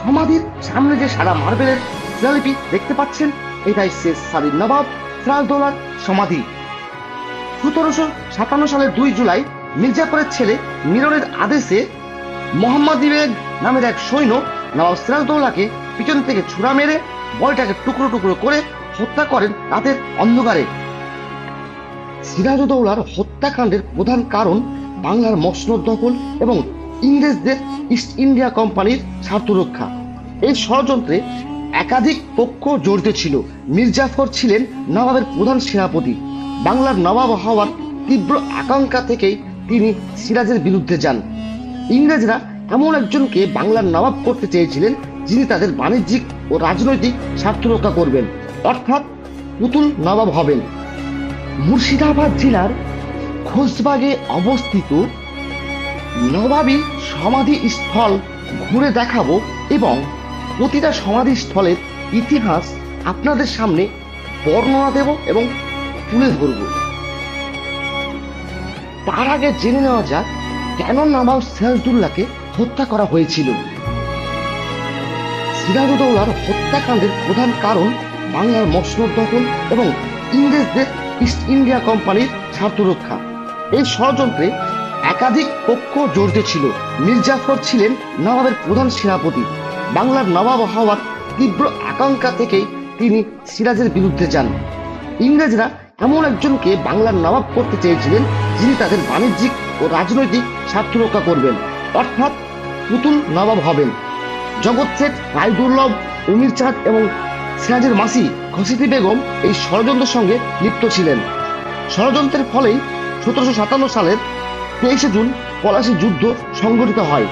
সমাধির সামনে যে সাদা মার্বেলের শিলালিপি দেখতে পাচ্ছেন, এটাই শেষ সাদির নবাব সিরাজদৌলার সমাধি। সতেরোশো সাতান্ন সালের দুই জুলাই মির্জাপুরের ছেলে মিরনের আদেশে মোহাম্মদ বেগ নামের এক সৈন্য নবাব সিরাজদৌলাকে পিছন থেকে ছুরা মেরে বলটাকে টুকরো টুকরো করে হত্যা করেন রাতের অন্ধকারে। সিরাজউদ্দৌলার হত্যাকাণ্ডের প্রধান কারণ বাংলার মসনদ দখল এবং ইংরেজদের ইস্ট ইন্ডিয়া কোম্পানির স্বার্থ রক্ষা। এই ষড়যন্ত্রে একাধিক পক্ষ জড়িত ছিল। মির্জাফর ছিলেন নবাবের প্রধান সেনাপতি। বাংলার নবাব হওয়ার তীব্র আকাঙ্ক্ষা থেকেই তিনি সিরাজের বিরুদ্ধে যান। ইংরেজরা এমন একজনকে বাংলার নবাব করতে চেয়েছিলেন, যিনি তাদের বাণিজ্যিক ও রাজনৈতিক স্বার্থ রক্ষা করবেন। অর্থাৎ পুতুল নবাব হবেন। মুর্শিদাবাদ জেলার খোসবাগে অবস্থিত নবাবী সমাধি স্থল ঘুরে দেখাবো এবং প্রতিটা সমাধি স্থলের ইতিহাস আপনাদের সামনে বর্ণনা দেব এবং তুলে ধরব। তার আগে জেনে নেওয়া যাক কেন নবাব সিরাজদুল্লাহকে হত্যা করা হয়েছিল। সিরাজউদ্দৌলার হত্যাকাণ্ডের প্রধান কারণ বাংলার মসনদ দখল এবং ইংরেজদের ইস্ট ইন্ডিয়া কোম্পানির স্বার্থ রক্ষা এই ষড়যন্ত্রে একাধিক পক্ষ জড়িত ছিল। মির্জাফর ছিলেন নবাবের প্রধান সেনাপতি। বাংলার নবাব হওয়ার তীব্র আকাঙ্ক্ষা থেকেই তিনি সিরাজের বিরুদ্ধে যান। ইংরেজরা এমন একজনকে বাংলার নবাব করতে চেয়েছিলেন, যিনি তাদের বাণিজ্যিক ও রাজনৈতিক স্বার্থ রক্ষা করবেন, অর্থাৎ পুতুল নবাব হবেন। জগৎ শেঠ রায় দুর্লভ উমির চাঁদ এবং সিরাজের মাসি খসিতি বেগম এই ষড়যন্ত্রের সঙ্গে লিপ্ত ছিলেন। ষড়যন্ত্রের ফলেই সতেরোশো সাতান্ন সালের তেইশে জুন পলাশী যুদ্ধ সংঘটিত হয়।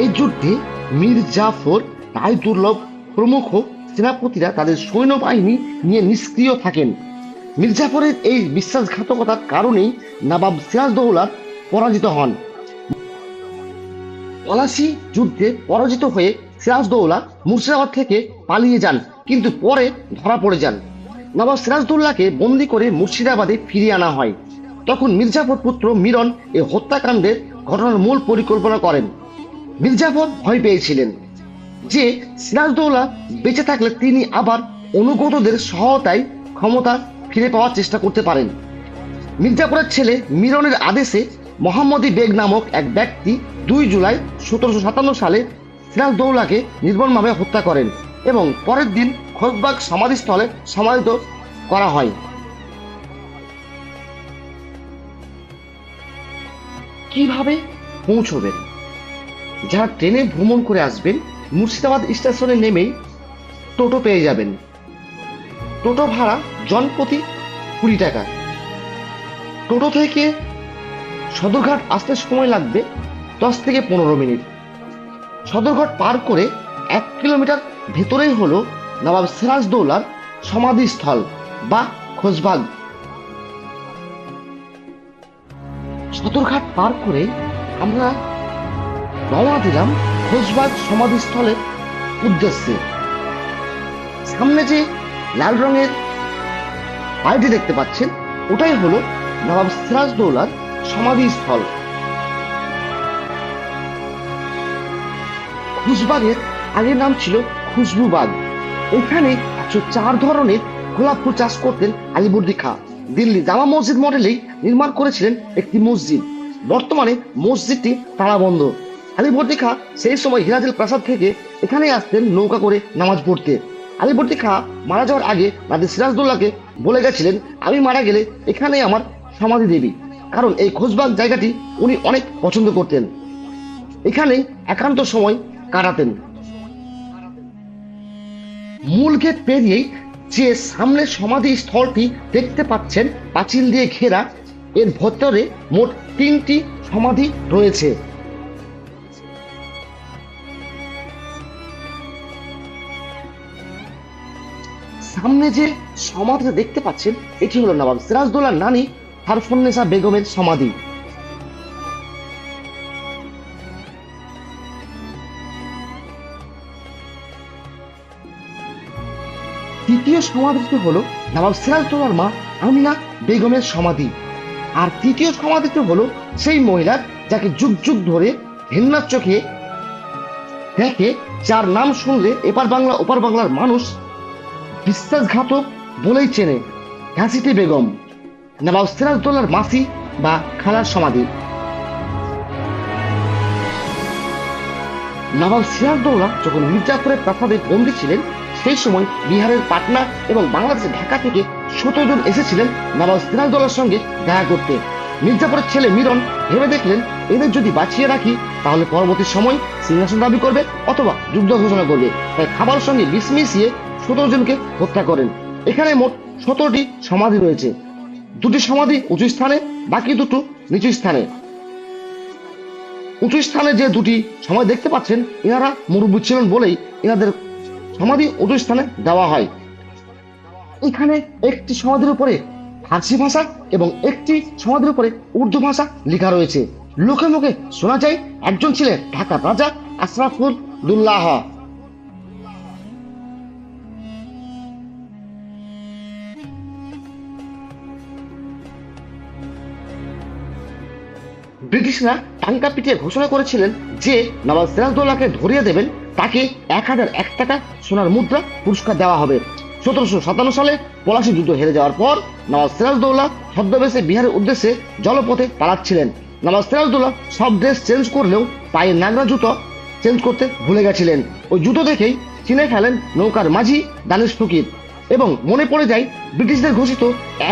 এই যুদ্ধে মীর জাফর রায় দুর্লভ প্রমুখ সেনাপতিরা তাদের সৈন্যবাহিনী নিয়ে নিষ্ক্রিয় থাকেন। মির্জাফরের এই বিশ্বাসঘাতকতার কারণেই নবাব সিরাজদৌলা পরাজিত হন। পলাশী যুদ্ধে পরাজিত হয়ে সিরাজদৌলা মুর্শিদাবাদ থেকে পালিয়ে যান, কিন্তু পরে ধরা পড়ে যান। নবাব সিরাজদৌল্লাকে বন্দি করে মুর্শিদাবাদে ফিরিয়ে আনা হয়। তখন মির্জাফর পুত্র মিরন এ হত্যাকাণ্ডের ঘটনার মূল পরিকল্পনা করেন। মির্জাফর ভয় পেয়েছিলেন যে সিরাজদৌলা বেঁচে থাকলে তিনি আবার অনুগতদের সহায়তায় ক্ষমতা ফিরে পাওয়ার চেষ্টা করতে পারেন। মির্জাপুরের ছেলে মিরনের আদেশে মোহাম্মদী বেগ নামক এক ব্যক্তি দুই জুলাই সতেরোশো সাতান্ন সালে সিরাজদৌলাকে নির্মমভাবে হত্যা করেন এবং পরের দিন খোকবাগ সমাধিস্থলে সমাহিত করা হয়। কীভাবে? পৌঁছবেন। যারা ট্রেনে ভ্রমণ করে আসবেন, মুর্শিদাবাদ স্টেশনে নেমেই টোটো পেয়ে যাবেন। টোটো ভাড়া জনপ্রতি কুড়ি টাকা। টোটো থেকে সদরঘাট আসতে সময় লাগবে দশ থেকে পনেরো মিনিট। সদরঘাট পার করে এক কিলোমিটার ভেতরেই হলো নবাব সিরাজদৌলার সমাধিস্থল বা খোঁজবাগ সদরঘাট পার করে আমরা রওনা দিলাম খোঁজবাগ সমাধিস্থলের উদ্দেশ্যে। সামনে যে লাল রঙের বাড়িটি দেখতে পাচ্ছেন, ওটাই হলো নবাব সিরাজদৌলার সমাধিস্থল। খুশবাগের আগের নাম ছিল খুশবুবাগ। এখানে একশো চার ধরনের গোলাপ ফুল চাষ করতেন আলিবর্দি খা। দিল্লি জামা মসজিদ মডেলেই নির্মাণ করেছিলেন একটি মসজিদ। বর্তমানে মসজিদটি তালাবন্ধ আলিবর্দি খা সেই সময় হিরাজেল প্রাসাদ থেকে এখানে আসতেন নৌকা করে নামাজ পড়তে। আলিবর্দি খা মারা যাওয়ার আগে রাজা সিরাজদৌল্লাকে বলে গেছিলেন, আমি মারা গেলে এখানেই আমার সমাধি দেবী। কারণ এই খোঁজবাগ জায়গাটি উনি অনেক পছন্দ করতেন। এখানে একান্ত সময় কাটাতেন। মূল গেট পেরিয়েই যে সামনে সমাধি স্থলটি দেখতে পাচ্ছেন, পাঁচিল দিয়ে ঘেরা এর ভেতরে মোট তিনটি সমাধি রয়েছে। সামনে যে সমাধি দেখতে পাচ্ছেন, এটি হলো নবাব সিরাজদৌলার নানি হারফুন্নেসা বেগমের সমাধি। দ্বিতীয় সমাধিটি হলো নবাব সিরাজদৌলার মা আমিনা বেগমের সমাধি। আর তৃতীয় সমাধিটি হলো সেই মহিলা যাকে যুগ যুগ ধরে ঘেন্নার চোখে দেখে, যার নাম শুনলে এপার বাংলা, ওপার বাংলার মানুষ বিশ্বাসঘাতক বলেই চেনে ঘাসিটি বেগম। নবাব সিরাজদৌল্লার মাসি বা খালার সমাধি। নবাব সিরাজদৌল্লা যখন মির্জাপুরের প্রাসাদে বন্দী ছিলেন সেই সময় বিহারের পাটনা এবং বাংলাদেশের ঢাকা থেকে সতেরো জন এসেছিলেন নবাব সিরাজদৌল্লার সঙ্গে দেখা করতে। মির্জাপুরের ছেলে মিরন ভেবে দেখলেন, এদের যদি বাঁচিয়ে রাখি, তাহলে পরবর্তী সময় সিংহাসন দাবি করবে অথবা যুদ্ধ ঘোষণা করবে। তাই খাবার সঙ্গে বিষ মিশিয়ে সতেরো জনকে হত্যা করেন। এখানে মোট সতেরোটি সমাধি রয়েছে। দুটি সমাধি উঁচু স্থানে, বাকি দুটো নিচু স্থানে। উঁচু স্থানে যে দুটি সমাধি দেখতে পাচ্ছেন, এনারা মুরব্বী ছিলেন বলেই এনাদের সমাধি উঁচু স্থানে দেওয়া হয়। এখানে একটি সমাধির উপরে ফার্সি ভাষা এবং একটি সমাধির উপরে উর্দু ভাষা লেখা রয়েছে। লোকে মুখে শোনা যায়, একজন ছিলেন ঢাকার রাজা আশরাফুল দুল্লাহ। ব্রিটিশরা টাঙ্কা পিটিয়ে ঘোষণা করেছিলেন যে নবাব সিরাজদৌল্লাকে ধরিয়ে দেবেন তাকে এক হাজার এক টাকা সোনার মুদ্রা পুরস্কার দেওয়া হবে। সতেরোশো সাতান্ন সালে পলাশি যুদ্ধ হেরে যাওয়ার পর নবাব সিরাজদৌল্লা ছদ্মবেশে বিহারের উদ্দেশ্যে জলপথে পালাচ্ছিলেন। নবাব সিরাজদৌল্লা সব ড্রেস চেঞ্জ করলেও পায়ে নাগরা জুতো চেঞ্জ করতে ভুলে গেছিলেন। ওই জুতো দেখেই চিনে ফেলেন নৌকার মাঝি দানেশ ফকির এবং মনে পড়ে যায় ব্রিটিশদের ঘোষিত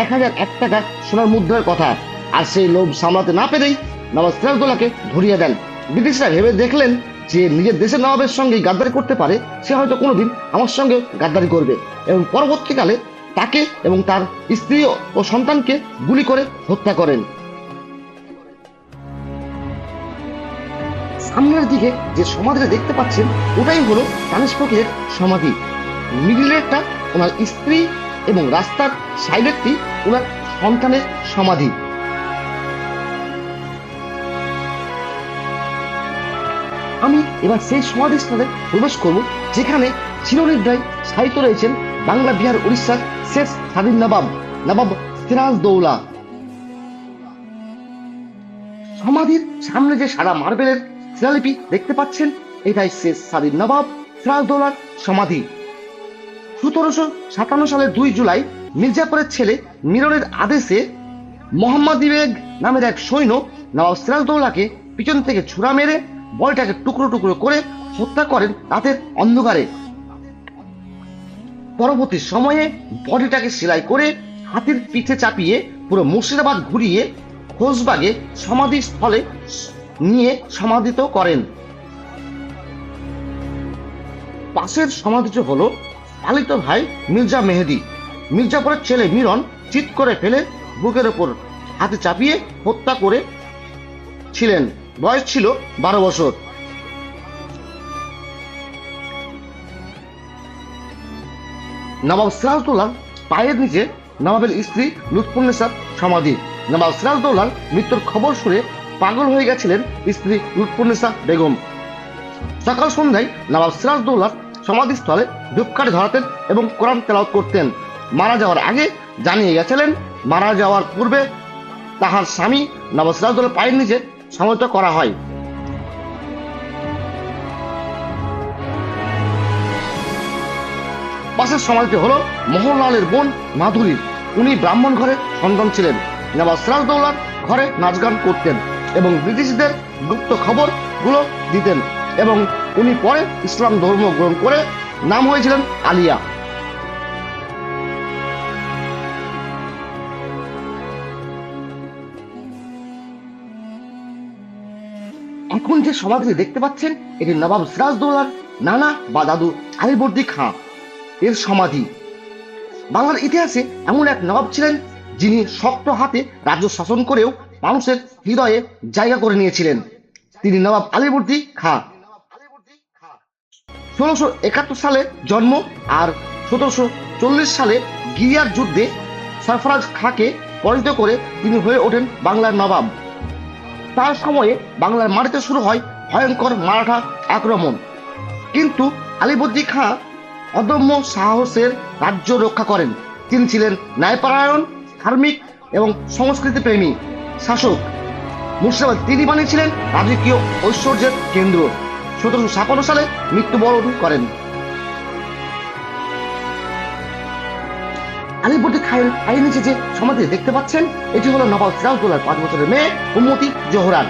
এক হাজার এক টাকা সোনার মুদ্রার কথা। আর সেই লোভ সামলাতে না পেরেই নবাব সিরাজদৌল্লাকে ধরিয়ে দেন। ব্রিটিশরা ভেবে দেখলেন যে নিজের দেশের নবাবের সঙ্গে গাদ্দারি করতে পারে, সে হয়তো কোনোদিন আমার সঙ্গে গাদ্দারি করবে। এবং পরবর্তীকালে তাকে এবং তার স্ত্রী ও সন্তানকে গুলি করে হত্যা করেন। সামনের দিকে যে সমাধিটা দেখতে পাচ্ছেন, ওটাই হলো তানিশ ফকিরের সমাধি। মিডিলেরটা ওনার স্ত্রী এবং রাস্তার সাইডেরটি ওনার সন্তানের সমাধি। আমি এবার সেই সমাধিস্থানে প্রবেশ করব, যেখানে চিরনিদ্রায় সাহিত্য রয়েছেন বাংলা, বিহার, উড়িষ্যার শেষ স্বাধীন নবাব নবাব সিরাজ দৌলা। সমাধির সামনে যে সাদা মার্বেলের শিলালিপি দেখতে পাচ্ছেন, এটাই শেষ স্বাধীন নবাব সিরাজ দৌলার সমাধি। সতেরোশো সাতান্ন সালের দুই জুলাই মির্জাপুরের ছেলে মিরনের আদেশে মোহাম্মদ বেগ নামের এক সৈন্য নবাব সিরাজদৌল্লাকে পিছন থেকে ছুরা মেরে বলটাকে টুকরো টুকরো করে হত্যা করেন রাতের অন্ধকারে। পরবর্তী সময়ে বডিটাকে সেলাই করে হাতির পিঠে চাপিয়ে পুরো মুর্শিদাবাদ ঘুরিয়ে খোঁজবাগে সমাধি স্থলে নিয়ে সমাধিত করেন। পাশের সমাধিটি হলো পালিত ভাই মির্জা মেহেদি। মির্জাপুরের ছেলে মিরন চিৎ করে ফেলে বুকের ওপর হাতে চাপিয়ে হত্যা করে ছিলেন। বয়স ছিল বারো বছর। নবাব সিরাজদৌল্লার পায়ের নিচে নবাবের স্ত্রী লুৎফুন্নেসার সমাধি। নবাব সিরাজদৌল্লার মৃত্যুর খবর শুনে পাগল হয়ে গেছিলেন স্ত্রী লুৎফুন্নেসা বেগম। সকাল সন্ধ্যায় নবাব সিরাজদৌল্লার সমাধিস্থলে ধূপকাঠি ধরাতেন এবং কোরআন তেলাওয়াত করতেন। মারা যাওয়ার আগে জানিয়ে গেছিলেন, মারা যাওয়ার পূর্বে তাহার স্বামী নবাব সিরাজদৌল্লার পায়ের নিচে সমাহিত করা হয়। পাশের সমাধিটি হলো মোহনলালের বোন মাধুরী উনি ব্রাহ্মণ ঘরের সন্তান ছিলেন। নবাব সিরাজদৌল্লার ঘরে নাচ গান করতেন এবং ব্রিটিশদের গুপ্ত খবরগুলো দিতেন এবং উনি পরে ইসলাম ধর্ম গ্রহণ করে নাম হয়েছিলেন আলিয়া। যে সমাধিটি দেখতে পাচ্ছেন, এটি নবাব সিরাজদৌল্লার নানা বা দাদু আলিবর্দি খাঁ, এর সমাধি। বাংলার ইতিহাসে এমন এক নবাব ছিলেন যিনি শক্ত হাতে রাজ্য শাসন করেও মানুষের হৃদয়ে জায়গা করে নিয়েছিলেন। তিনি নবাব আলিবর্দি খাঁ। ষোলোশো একাত্তর সালে জন্ম আর সতেরোশো চল্লিশ সালে গিরিয়ার যুদ্ধে সরফরাজ খাঁকে পরাজিত করে তিনি হয়ে ওঠেন বাংলার নবাব। তার সময়ে বাংলার মাটিতে শুরু হয় ভয়ঙ্কর মারাঠা আক্রমণ। কিন্তু আলিবর্দি খাঁ অদম্য সাহসের রাজ্য রক্ষা করেন। তিনি ছিলেন ন্যায়পরায়ণ, ধার্মিক এবং সংস্কৃতি প্রেমী শাসক। মুর্শিদাবাদ তিনি বানিয়েছিলেন রাজকীয় ঐশ্বর্যের কেন্দ্র। সতেরোশো সালে মৃত্যুবরণ করেন। আলিবর্দী খায়ের আইন নিচে যে সমাধি দেখতে পাচ্ছেন, এটি হলো নবাব সিরাজদৌলার পাঁচ বছরের মেয়ে উম্মতি জোহরান,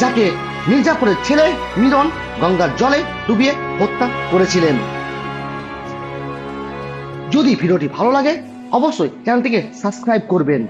যাকে মির্জাপুরের ছেলে মিরন গঙ্গার জলে ডুবিয়ে হত্যা করেছিলেন। যদি ভিডিওটি ভালো লাগে, অবশ্যই চ্যানেলটিকে সাবস্ক্রাইব করবেন।